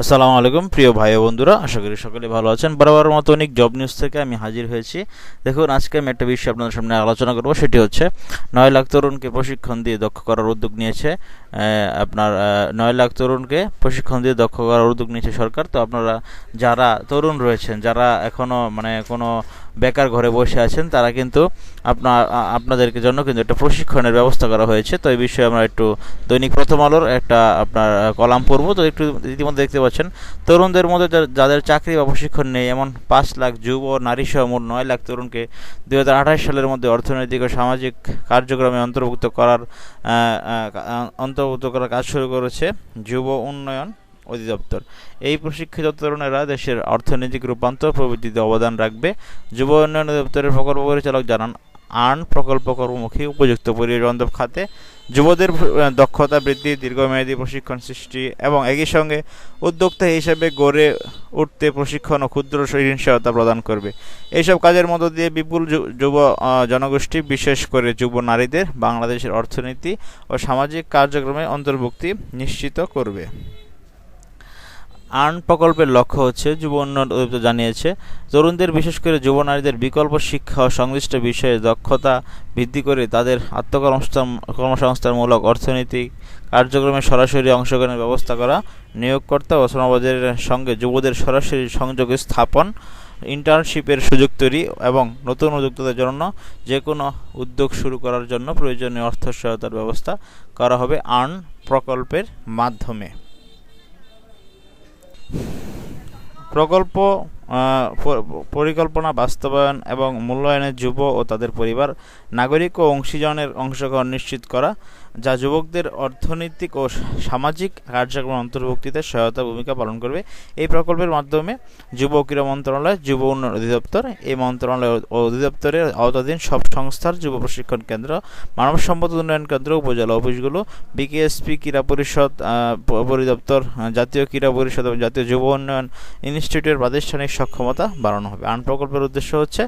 আসসালামু আলাইকুম, প্রিয় ভাই বন্ধুরা, আশা করি সকলে ভালো আছেন। বরাবর মতো অনেক জব নিউজ থেকে আমি হাজির হয়েছি। দেখুন, আজকে আমি একটা বিষয় আপনাদের সামনে আলোচনা করব, সেটি হচ্ছে নয় লাখ তরুণকে প্রশিক্ষণ দিয়ে দক্ষ করার উদ্যোগ নিয়েছে আপনার নয় লাখ তরুণকে প্রশিক্ষণ দিয়ে দক্ষ করার উদ্যোগ নিয়েছে সরকার। তো আপনারা যারা তরুণ রয়েছেন, যারা এখনও মানে কোনো বেকার ঘরে বসে আছেন, তারা কিন্তু আপনার আপনাদেরকে জন্য কিন্তু একটা প্রশিক্ষণের ব্যবস্থা করা হয়েছে। তো এই বিষয়ে আমরা একটু দৈনিক প্রথম আলোর একটা আপনার কলাম পড়ব। তো একটু ইতিমধ্যে দেখতে পাচ্ছেন, তরুণদের মধ্যে যাদের চাকরি বা প্রশিক্ষণ নেই, এমন পাঁচ লাখ যুব ও নারী সহ মোট নয় লাখ তরুণকে দুই হাজার আঠাশ সালের মধ্যে অর্থনৈতিক ও সামাজিক কার্যক্রমে অন্তর্ভুক্ত করার অন্তর্ভুক্ত করার কাজ শুরু করেছে। যুব উন্নয়ন অধিদপ্তর। এই প্রশিক্ষিত তরুণেরা দেশের অর্থনৈতিক রূপান্তর, প্রবৃদ্ধিতে অবদান রাখবে। যুব উন্নয়ন অধিদপ্তরের প্রকল্প পরিচালক জানান, আর্ন প্রকল্প কর্মমুখী, উপযুক্ত পরিবেশ খাতে। যুবদের দক্ষতা বৃদ্ধি, দীর্ঘমেয়াদী প্রশিক্ষণ সৃষ্টি এবং একই সঙ্গে উদ্যোক্তা হিসেবে গড়ে উঠতে প্রশিক্ষণ ও ক্ষুদ্র ঋণ সহায়তা প্রদান করবে। এইসব কাজের মধ্য দিয়ে বিপুল যুব জনগোষ্ঠী, বিশেষ করে যুব নারীদের বাংলাদেশের অর্থনীতি ও সামাজিক কার্যক্রমে অন্তর্ভুক্তি নিশ্চিত করবে। আর্ন প্রকল্পের লক্ষ্য হচ্ছে যুব উন্নয়ন অধিদপ্তর জানিয়েছে, তরুণদের, বিশেষ করে যুব নারীদের বিকল্প শিক্ষা ও সংশ্লিষ্ট বিষয়ে দক্ষতা বৃদ্ধি করে তাদের আত্মকর্মসংস্থান, কর্মসংস্থানমূলক অর্থনৈতিক কার্যক্রমে সরাসরি অংশগ্রহণের ব্যবস্থা করা, নিয়োগকর্তা ও শ্রমবাজারের সঙ্গে যুবদের সরাসরি সংযোগ স্থাপন, ইন্টার্নশিপের সুযোগ তৈরি এবং নতুন উদ্যোক্তাদের জন্য যে কোনো উদ্যোগ শুরু করার জন্য প্রয়োজনীয় অর্থ সহায়তার ব্যবস্থা করা হবে আর্ন প্রকল্পের মাধ্যমে। প্রকল্প পরিকল্পনা, বাস্তবায়ন এবং মূল্যায়নের যুব ও তাদের পরিবার, নাগরিক ও অংশীজনের অংশগ্রহণ নিশ্চিত করা যা যুবকদের অর্থনৈতিক ও সামাজিক কার্যক্রম অন্তর্ভুক্তিতে সহায়তা ভূমিকা পালন করবে। এই প্রকল্পের মাধ্যমে যুব ক্রীড়া মন্ত্রণালয়, যুব উন্নয়ন অধিদপ্তর, এই মন্ত্রণালয় অধিদপ্তরের আওতাধীন সব সংস্থার যুব প্রশিক্ষণ কেন্দ্র, মানব সম্পদ উন্নয়ন কেন্দ্র, উপজেলা অফিসগুলো, বিকেএসপি ক্রীড়া পরিষদ পরিদপ্তর জাতীয় ক্রীড়া পরিষদ এবং জাতীয় যুব উন্নয়ন ইনস্টিটিউটের প্রাতিষ্ঠানিক সক্ষমতা বাড়ানো হবে। আন প্রকল্পের উদ্দেশ্য হচ্ছে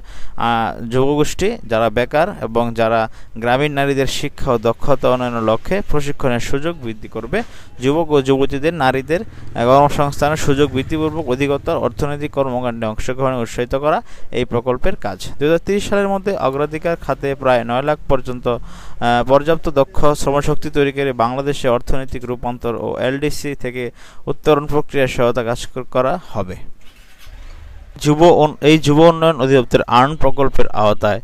যুবগোষ্ঠী যারা বেকার এবং যারা গ্রামীণ নারীদের শিক্ষা ও দক্ষতা উন্নয়নের লক্ষ্যে প্রশিক্ষণের সুযোগ বৃদ্ধি করবে। যুবক ও যুবতীদের, নারীদের কর্মসংস্থানের সুযোগ বৃদ্ধিপূর্বক অধিকতর অর্থনৈতিক কর্মকাণ্ডে অংশগ্রহণে উৎসাহিত করা এই প্রকল্পের কাজ। দু সালের মধ্যে অগ্রাধিকার খাতে প্রায় নয় লাখ পর্যন্ত পর্যাপ্ত দক্ষ শ্রমশক্তি তৈরি করে বাংলাদেশে অর্থনৈতিক রূপান্তর ও এলডিসি থেকে উত্তরণ প্রক্রিয়ার সহায়তা কাজ করা হবে। যুব এই যুব উন্নয়ন অধিদপ্তর আর্ন প্রকল্পের আওতায়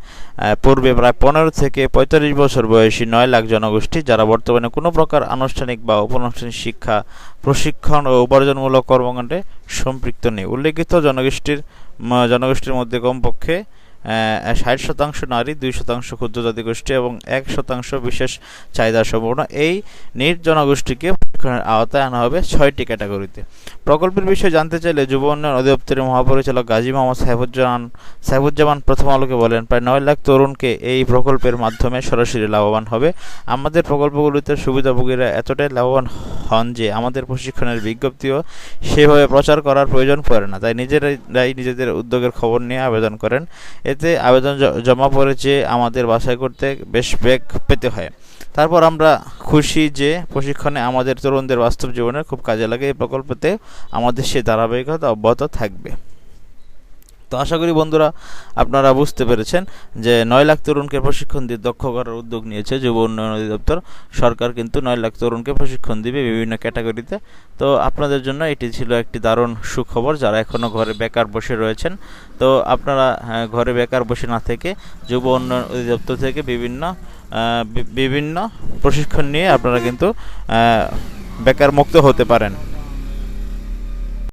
পূর্বে প্রায় পনেরো থেকে পঁয়তাল্লিশ বছর বয়সী নয় লাখ জনগোষ্ঠী, যারা বর্তমানে কোনো প্রকার আনুষ্ঠানিক বা অনানুষ্ঠানিক শিক্ষা, প্রশিক্ষণ ও উপার্জনমূলক কর্মকাণ্ডে সম্পৃক্ত নেই। উল্লেখিত জনগোষ্ঠীর জনগোষ্ঠীর মধ্যে কমপক্ষে ষাট শতাংশ নারী, দুই শতাংশ ক্ষুদ্র জাতিগোষ্ঠী এবং এক শতাংশ বিশেষ চাহিদা সম্পন্ন এই নিট জনগোষ্ঠীকে প্রশিক্ষণের আওতায় আনা হবে ছয়টি ক্যাটাগরিতে। প্রকল্পের বিষয়ে জানতে চাইলে যুব উন্নয়ন অধিদপ্তরের মহাপরিচালক গাজী মোহাম্মদ সাহেবুজ্জামান সাহেবুজ্জামান প্রথম আলোকে বলেন, প্রায় নয় লাখ তরুণকে এই প্রকল্পের মাধ্যমে সরাসরি লাভবান হবে। আমাদের প্রকল্পগুলিতে সুবিধাভোগীরা এতটাই লাভবান হন যে আমাদের প্রশিক্ষণের বিজ্ঞপ্তিও সেভাবে প্রচার করার প্রয়োজন পড়ে না। তাই নিজেরাই নিজেদের উদ্যোগের খবর নিয়ে আবেদন করেন। এতে আবেদন জমা পড়েছে আমাদের বাছাই করতে বেশ বেগ পেতে হয়। তারপর আমরা খুশি যে প্রশিক্ষণে আমাদের তরুণদের বাস্তব জীবনে খুব কাজে লাগে। এই প্রকল্পতে আমাদের সে ধারাবাহিকতা অব্যাহত থাকবে। তো আশা করি বন্ধুরা আপনারা বুঝতে পেরেছেন যে নয় লাখ তরুণকে প্রশিক্ষণ দিয়ে দক্ষ করার উদ্যোগ নিয়েছে যুব উন্নয়ন অধিদপ্তর। সরকার কিন্তু নয় লাখ তরুণকে প্রশিক্ষণ দিবে বিভিন্ন ক্যাটাগরিতে। তো আপনাদের জন্য এটি ছিল একটি দারুণ সুখবর। যারা এখনও ঘরে বেকার বসে রয়েছেন তো আপনারা হ্যাঁ, ঘরে বেকার বসে না থেকে যুব উন্নয়ন অধিদপ্তর থেকে বিভিন্ন বিভিন্ন প্রশিক্ষণ নিয়ে আপনারা কিন্তু বেকার মুক্ত হতে পারেন।